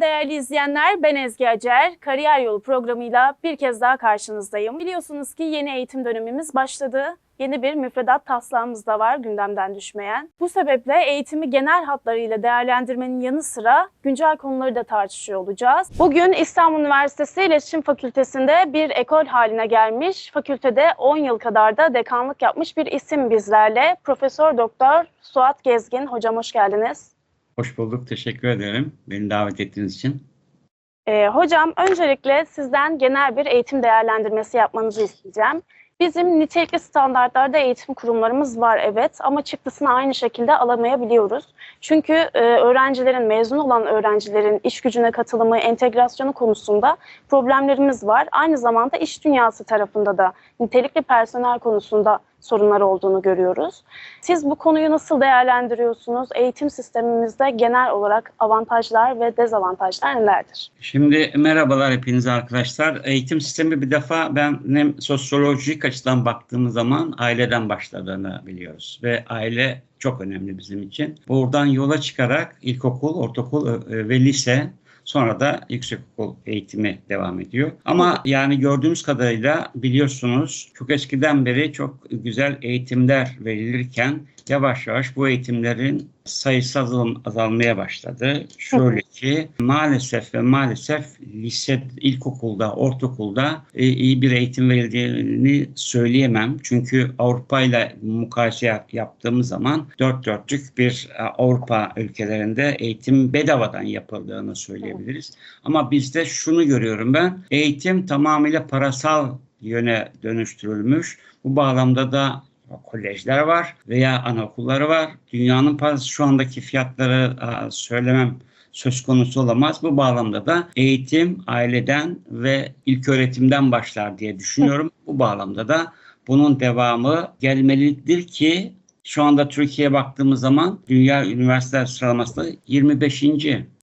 Değerli izleyenler, ben Ezgi Acer. Kariyer Yolu programıyla bir kez daha karşınızdayım. Biliyorsunuz ki yeni eğitim dönemimiz başladı. Yeni bir müfredat taslağımız da var gündemden düşmeyen. Bu sebeple eğitimi genel hatlarıyla değerlendirmenin yanı sıra güncel konuları da tartışıyor olacağız. Bugün İstanbul Üniversitesi İletişim Fakültesi'nde bir ekol haline gelmiş, fakültede 10 yıl kadar da dekanlık yapmış bir isim bizlerle. Profesör Doktor Suat Gezgin. Hocam hoş geldiniz. Hoş bulduk. Teşekkür ederim beni davet ettiğiniz için. Ee, hocam öncelikle sizden genel bir eğitim değerlendirmesi yapmanızı isteyeceğim. Bizim nitelikli standartlarda eğitim kurumlarımız var evet ama çıktısını aynı şekilde alamayabiliyoruz. Çünkü e, öğrencilerin, mezun olan öğrencilerin iş gücüne katılımı, entegrasyonu konusunda problemlerimiz var. Aynı zamanda iş dünyası tarafında da nitelikli personel konusunda sorunlar olduğunu görüyoruz. Siz bu konuyu nasıl değerlendiriyorsunuz? Eğitim sistemimizde genel olarak avantajlar ve dezavantajlar nelerdir? Şimdi merhabalar hepinize arkadaşlar. Eğitim sistemi bir defa ben hem sosyolojik açıdan baktığımız zaman aileden başladığını biliyoruz. Ve aile çok önemli bizim için. Buradan yola çıkarak ilkokul, ortaokul ve lise Sonra da yüksekokul eğitimi devam ediyor. Ama yani gördüğümüz kadarıyla biliyorsunuz çok eskiden beri çok güzel eğitimler verilirken yavaş yavaş bu eğitimlerin sayısı azal, azalmaya başladı. Şöyle ki maalesef ve maalesef lise, ilkokulda, ortaokulda e, iyi bir eğitim verildiğini söyleyemem. Çünkü Avrupa ile mukayese yap, yaptığımız zaman dört dörtlük bir e, Avrupa ülkelerinde eğitim bedavadan yapıldığını söyleyebiliriz. Ama bizde şunu görüyorum ben, eğitim tamamıyla parasal yöne dönüştürülmüş. Bu bağlamda da kolejler var veya anaokulları var. Dünyanın parası şu andaki fiyatları söylemem söz konusu olamaz. Bu bağlamda da eğitim aileden ve ilk öğretimden başlar diye düşünüyorum. Bu bağlamda da bunun devamı gelmelidir ki şu anda Türkiye'ye baktığımız zaman dünya üniversiteler sıralamasında 25.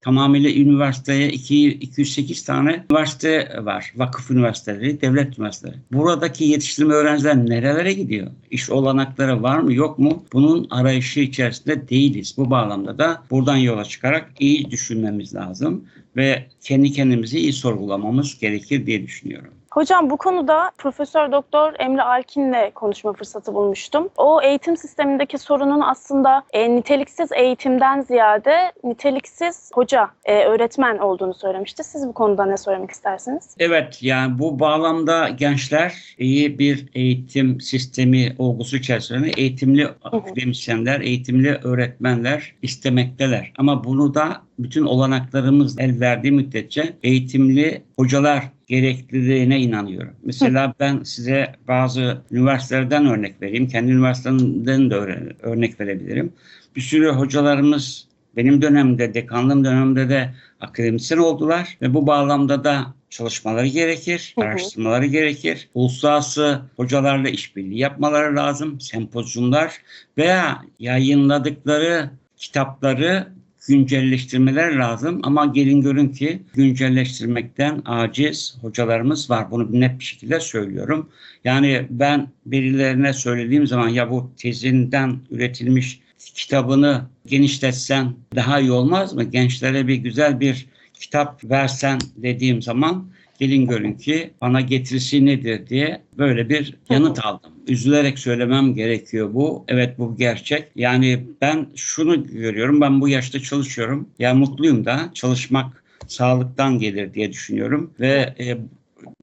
Tamamıyla üniversiteye 2, 208 tane üniversite var. Vakıf üniversiteleri, devlet üniversiteleri. Buradaki yetiştirme öğrenciler nerelere gidiyor? İş olanakları var mı yok mu? Bunun arayışı içerisinde değiliz. Bu bağlamda da buradan yola çıkarak iyi düşünmemiz lazım ve kendi kendimizi iyi sorgulamamız gerekir diye düşünüyorum. Hocam bu konuda Profesör Doktor Emre Alkin'le konuşma fırsatı bulmuştum. O eğitim sistemindeki sorunun aslında e, niteliksiz eğitimden ziyade niteliksiz hoca, e, öğretmen olduğunu söylemişti. Siz bu konuda ne söylemek istersiniz? Evet yani bu bağlamda gençler iyi bir eğitim sistemi olgusu içerisinde eğitimli akademisyenler, eğitimli öğretmenler istemekteler. Ama bunu da bütün olanaklarımız el verdiği müddetçe eğitimli hocalar gerekliliğine inanıyorum. Mesela ben size bazı üniversitelerden örnek vereyim. Kendi üniversitemden de örnek verebilirim. Bir sürü hocalarımız benim dönemde, dekanlığım döneminde de akademisyen oldular ve bu bağlamda da çalışmaları gerekir, Hı hı. araştırmaları gerekir. Uluslararası hocalarla işbirliği yapmaları lazım, sempozyumlar veya yayınladıkları kitapları güncelleştirmeler lazım ama gelin görün ki güncelleştirmekten aciz hocalarımız var. Bunu net bir şekilde söylüyorum. Yani ben birilerine söylediğim zaman ya bu tezinden üretilmiş kitabını genişletsen daha iyi olmaz mı? Gençlere bir güzel bir kitap versen dediğim zaman gelin görün ki bana getirisi nedir diye böyle bir yanıt aldım. Üzülerek söylemem gerekiyor bu. Evet bu gerçek. Yani ben şunu görüyorum. Ben bu yaşta çalışıyorum. Ya mutluyum da çalışmak sağlıktan gelir diye düşünüyorum ve e,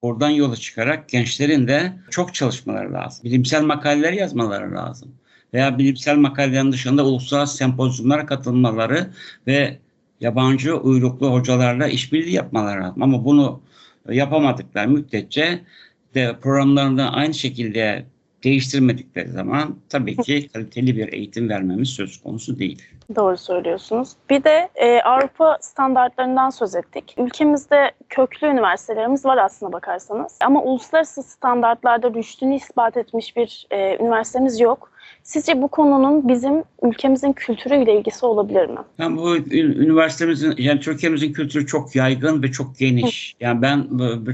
buradan yola çıkarak gençlerin de çok çalışmaları lazım. Bilimsel makaleler yazmaları lazım. Veya bilimsel makalelerin dışında uluslararası sempozyumlara katılmaları ve yabancı uyruklu hocalarla işbirliği yapmaları lazım. Ama bunu yapamadıkları müddetçe de programlarını aynı şekilde değiştirmedikleri zaman tabii ki kaliteli bir eğitim vermemiz söz konusu değil. Doğru söylüyorsunuz. Bir de e, Avrupa standartlarından söz ettik. Ülkemizde köklü üniversitelerimiz var aslına bakarsanız. Ama uluslararası standartlarda rüştünü ispat etmiş bir e, üniversitemiz yok. Sizce bu konunun bizim ülkemizin kültürüyle ilgisi olabilir mi? Yani bu üniversitemizin, yani Türkiye'mizin kültürü çok yaygın ve çok geniş. Yani ben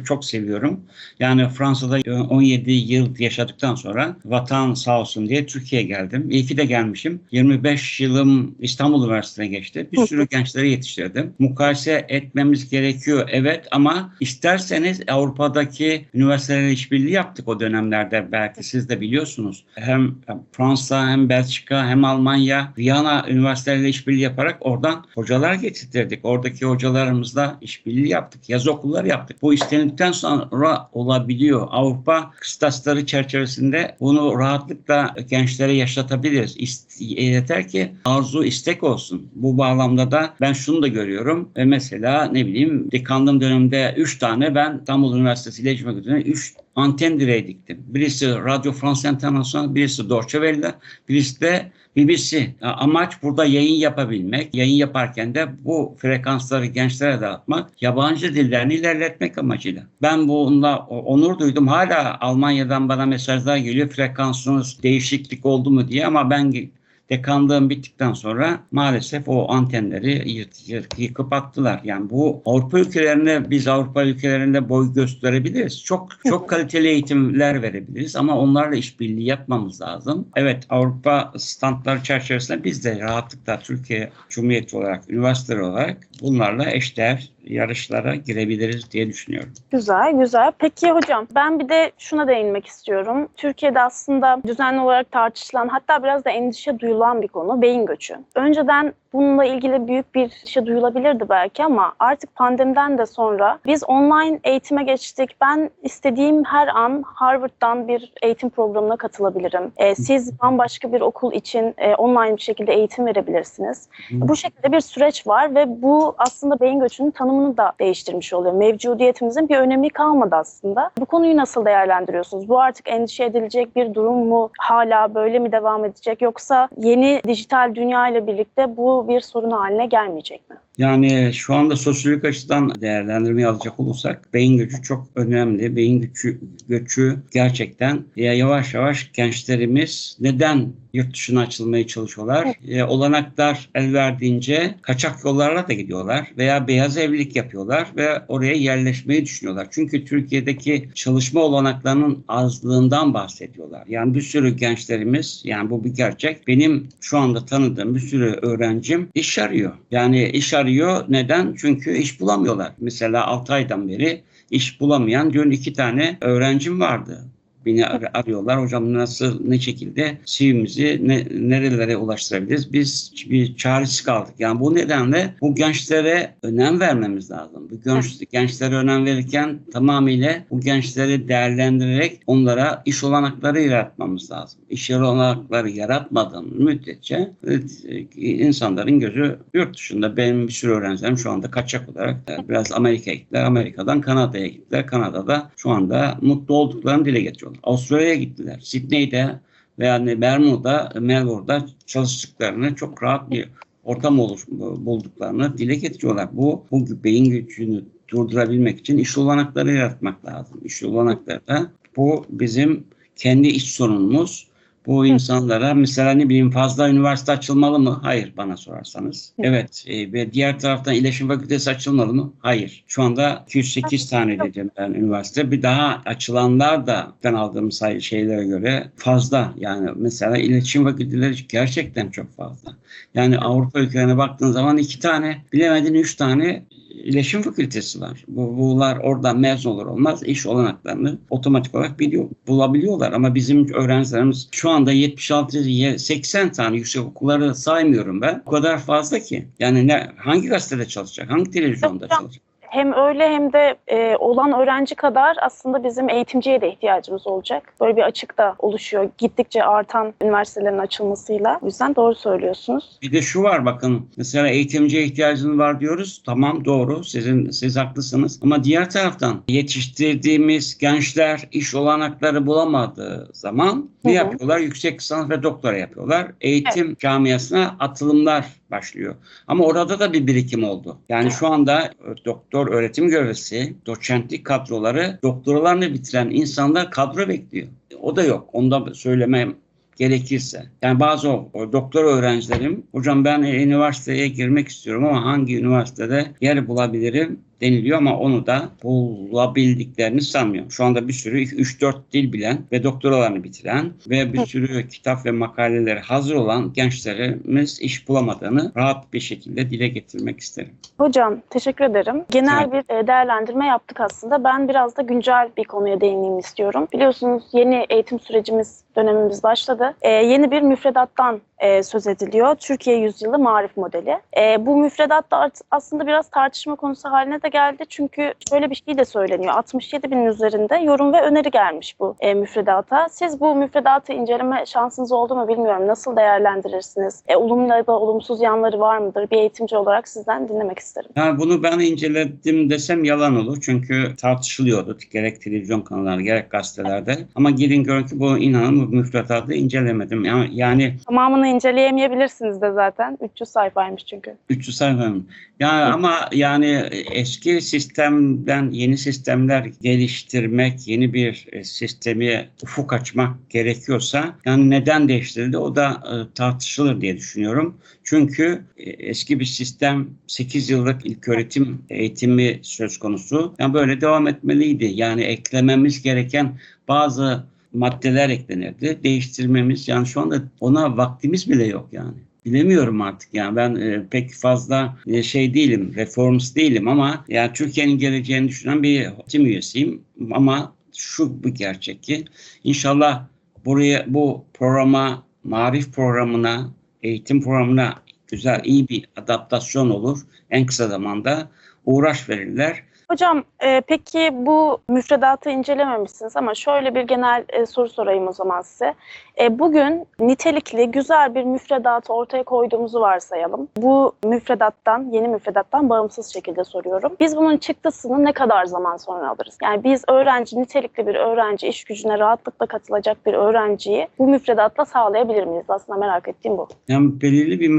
çok seviyorum. Yani Fransa'da 17 yıl yaşadıktan sonra vatan sağ olsun diye Türkiye'ye geldim. İyi ki de gelmişim. 25 yılım İstanbul Üniversitesi'ne geçti. Bir sürü gençleri yetiştirdim. Mukayese etmemiz gerekiyor evet ama isterseniz Avrupa'daki üniversitelerle işbirliği yaptık o dönemlerde. Belki siz de biliyorsunuz. Hem Fransa hem Belçika hem Almanya Viyana üniversiteleriyle işbirliği yaparak oradan hocalar getirtirdik. Oradaki hocalarımızla işbirliği yaptık. Yaz okulları yaptık. Bu istenildikten sonra olabiliyor. Avrupa kıstasları çerçevesinde bunu rahatlıkla gençlere yaşatabiliriz. Yeter ki arzu istek olsun. Bu bağlamda da ben şunu da görüyorum. E mesela ne bileyim dekanlığım döneminde 3 tane ben İstanbul Üniversitesi İletişim Fakültesi'ne 3 anten direği diktim. Birisi Radio France International, birisi Deutsche Welle, birisi de BBC. Amaç burada yayın yapabilmek. Yayın yaparken de bu frekansları gençlere dağıtmak, yabancı dillerini ilerletmek amacıyla. Ben bununla onur duydum. Hala Almanya'dan bana mesajlar geliyor. Frekansınız değişiklik oldu mu diye ama ben dekanlığım bittikten sonra maalesef o antenleri yırt, yırt, yıkıp attılar. Yani bu Avrupa ülkelerine biz Avrupa ülkelerinde boy gösterebiliriz. Çok çok kaliteli eğitimler verebiliriz ama onlarla işbirliği yapmamız lazım. Evet Avrupa standları çerçevesinde biz de rahatlıkla Türkiye Cumhuriyeti olarak, üniversiteler olarak bunlarla eşdeğer yarışlara girebiliriz diye düşünüyorum. Güzel, güzel. Peki hocam ben bir de şuna değinmek istiyorum. Türkiye'de aslında düzenli olarak tartışılan hatta biraz da endişe duyulan bir konu beyin göçü. Önceden bununla ilgili büyük bir şey duyulabilirdi belki ama artık pandemiden de sonra biz online eğitime geçtik. Ben istediğim her an Harvard'dan bir eğitim programına katılabilirim. Ee, siz bambaşka bir okul için e, online bir şekilde eğitim verebilirsiniz. Bu şekilde bir süreç var ve bu aslında beyin göçünün tanımını da değiştirmiş oluyor. Mevcudiyetimizin bir önemi kalmadı aslında. Bu konuyu nasıl değerlendiriyorsunuz? Bu artık endişe edilecek bir durum mu? Hala böyle mi devam edecek? Yoksa yeni dijital dünya ile birlikte bu bir sorun haline gelmeyecek mi? Yani şu anda sosyolojik açıdan değerlendirmeye alacak olursak beyin göçü çok önemli. Beyin göçü, göçü gerçekten ya yavaş yavaş gençlerimiz neden yurt dışına açılmaya çalışıyorlar? E, olanaklar el verdiğince kaçak yollarla da gidiyorlar veya beyaz evlilik yapıyorlar ve oraya yerleşmeyi düşünüyorlar. Çünkü Türkiye'deki çalışma olanaklarının azlığından bahsediyorlar. Yani bir sürü gençlerimiz yani bu bir gerçek. Benim şu anda tanıdığım bir sürü öğrencim iş arıyor. Yani iş arıyor. Neden? Çünkü iş bulamıyorlar. Mesela 6 aydan beri iş bulamayan dün iki tane öğrencim vardı. Beni ar- arıyorlar. Hocam nasıl, ne şekilde CV'mizi ne, nerelere ulaştırabiliriz? Biz bir çaresiz kaldık. Yani bu nedenle bu gençlere önem vermemiz lazım. Bu genç, gençlere önem verirken tamamıyla bu gençleri değerlendirerek onlara iş olanakları yaratmamız lazım. İş olanakları yaratmadığımız müddetçe evet, insanların gözü yurt dışında. Benim bir sürü öğrencilerim şu anda kaçak olarak e, biraz Amerika'ya gittiler. Amerika'dan Kanada'ya gittiler. Kanada'da şu anda mutlu olduklarını dile getiriyorlar. Avustralya'ya gittiler. Sydney'de veya yani Bermuda, Melbourne'da çalıştıklarını çok rahat bir ortam oluş, bulduklarını dile getiriyorlar. Bu, bu beyin gücünü durdurabilmek için iş olanakları yaratmak lazım. İş olanakları da bu bizim kendi iç sorunumuz. Bu insanlara mesela ne bileyim fazla üniversite açılmalı mı? Hayır bana sorarsanız. Evet e, ve diğer taraftan iletişim fakültesi açılmalı mı? Hayır. Şu anda 208 tane dedim ben üniversite. Bir daha açılanlar da ben aldığım sayı şeylere göre fazla. Yani mesela iletişim fakülteleri gerçekten çok fazla. Yani Avrupa ülkelerine baktığın zaman iki tane bilemedin üç tane iletişim fakültesi var. Bu, bunlar oradan mezun olur olmaz iş olanaklarını otomatik olarak biliyor, bulabiliyorlar. Ama bizim öğrencilerimiz şu anda 76-80 tane yüksek okulları saymıyorum ben. O kadar fazla ki. Yani ne, hangi gazetede çalışacak? Hangi televizyonda çalışacak? Hem öyle hem de e, olan öğrenci kadar aslında bizim eğitimciye de ihtiyacımız olacak. Böyle bir açık da oluşuyor gittikçe artan üniversitelerin açılmasıyla. O yüzden doğru söylüyorsunuz. Bir de şu var bakın mesela eğitimciye ihtiyacınız var diyoruz. Tamam doğru sizin siz haklısınız. Ama diğer taraftan yetiştirdiğimiz gençler iş olanakları bulamadığı zaman ne yapıyorlar? Yüksek lisans ve doktora yapıyorlar. Eğitim camiasına atılımlar başlıyor. Ama orada da bir birikim oldu. Yani şu anda e, doktor öğretim görevlisi, doçentlik kadroları doktoralarını bitiren insanlar kadro bekliyor. O da yok. Onu da söylemem gerekirse. Yani bazı o, o doktor öğrencilerim, hocam ben e, üniversiteye girmek istiyorum ama hangi üniversitede yer bulabilirim deniliyor ama onu da bulabildiklerini sanmıyorum. Şu anda bir sürü 3-4 dil bilen ve doktoralarını bitiren ve bir sürü kitap ve makaleleri hazır olan gençlerimiz iş bulamadığını rahat bir şekilde dile getirmek isterim. Hocam teşekkür ederim. Genel Evet. bir e, değerlendirme yaptık aslında. Ben biraz da güncel bir konuya değineyim istiyorum. Biliyorsunuz yeni eğitim sürecimiz dönemimiz başladı. E, yeni bir müfredattan e, söz ediliyor. Türkiye Yüzyılı Marif Modeli. E, bu müfredat da aslında biraz tartışma konusu haline de geldi. Çünkü şöyle bir şey de söyleniyor. 67 binin üzerinde yorum ve öneri gelmiş bu e, müfredata. Siz bu müfredatı inceleme şansınız oldu mu bilmiyorum. Nasıl değerlendirirsiniz? E, olumlu da olumsuz yanları var mıdır? Bir eğitimci olarak sizden dinlemek isterim. Yani bunu ben inceledim desem yalan olur. Çünkü tartışılıyordu gerek televizyon kanalları gerek gazetelerde. Ama gelin görün ki bu inanın bu müfredatı incelemedim. Yani, yani Tamamını inceleyemeyebilirsiniz de zaten. 300 sayfaymış çünkü. 300 sayfa mı? Yani ama yani eski sistemden yeni sistemler geliştirmek, yeni bir e, sistemi ufuk açmak gerekiyorsa yani neden değiştirildi o da e, tartışılır diye düşünüyorum. Çünkü e, eski bir sistem 8 yıllık ilköğretim eğitimi söz konusu. Yani böyle devam etmeliydi. Yani eklememiz gereken bazı maddeler eklenirdi. Değiştirmemiz yani şu anda ona vaktimiz bile yok yani. Bilemiyorum artık yani ben e, pek fazla e, şey değilim, reformist değilim ama yani Türkiye'nin geleceğini düşünen bir tim üyesiyim ama şu bir gerçek ki inşallah buraya bu programa, marif programına, eğitim programına güzel iyi bir adaptasyon olur. En kısa zamanda uğraş verirler. Hocam e, peki bu müfredatı incelememişsiniz ama şöyle bir genel e, soru sorayım o zaman size. E, bugün nitelikli güzel bir müfredatı ortaya koyduğumuzu varsayalım. Bu müfredattan, yeni müfredattan bağımsız şekilde soruyorum. Biz bunun çıktısını ne kadar zaman sonra alırız? Yani biz öğrenci, nitelikli bir öğrenci, iş gücüne rahatlıkla katılacak bir öğrenciyi bu müfredatla sağlayabilir miyiz? Aslında merak ettiğim bu. Yani belirli bir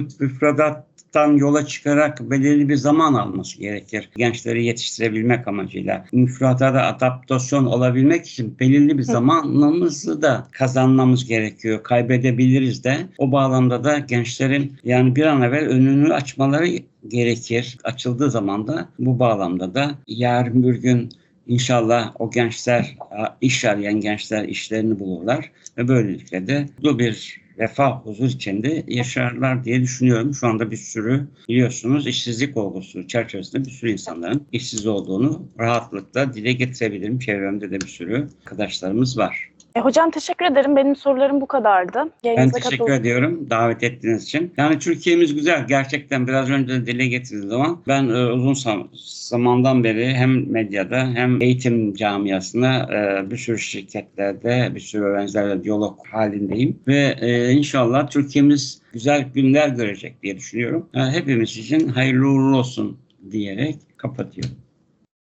müfredattan yola çıkarak belirli bir zaman alması gerekir. Gençleri yetiştirebilmek amacıyla. Müfredata da adaptasyon olabilmek için belirli bir zamanımızı da kazanmamız gerekiyor. Kaybedebiliriz de. O bağlamda da gençlerin yani bir an evvel önünü açmaları gerekir. Açıldığı zaman da bu bağlamda da yarın bir gün İnşallah o gençler, iş arayan gençler işlerini bulurlar ve böylelikle de bu bir refah, huzur içinde yaşarlar diye düşünüyorum. Şu anda bir sürü biliyorsunuz işsizlik olgusu çerçevesinde bir sürü insanların işsiz olduğunu rahatlıkla dile getirebilirim. Çevremde de bir sürü arkadaşlarımız var. E, hocam teşekkür ederim. Benim sorularım bu kadardı. Ben Yayınınıza teşekkür katıldığınız ediyorum davet ettiğiniz için. Yani Türkiye'miz güzel. Gerçekten biraz önce de dile getirdiği zaman ben e, uzun zam- zamandan beri hem medyada hem eğitim camiasında e, bir sürü şirketlerde bir sürü öğrencilerle diyalog halindeyim. Ve e, inşallah Türkiye'miz güzel günler görecek diye düşünüyorum. E, hepimiz için hayırlı uğurlu olsun diyerek kapatıyorum.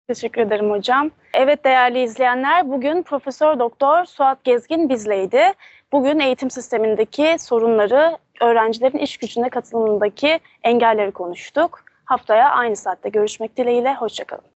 Teşekkür ederim hocam. Evet değerli izleyenler bugün Profesör Doktor Suat Gezgin bizleydi. Bugün eğitim sistemindeki sorunları, öğrencilerin iş gücüne katılımındaki engelleri konuştuk. Haftaya aynı saatte görüşmek dileğiyle. Hoşçakalın.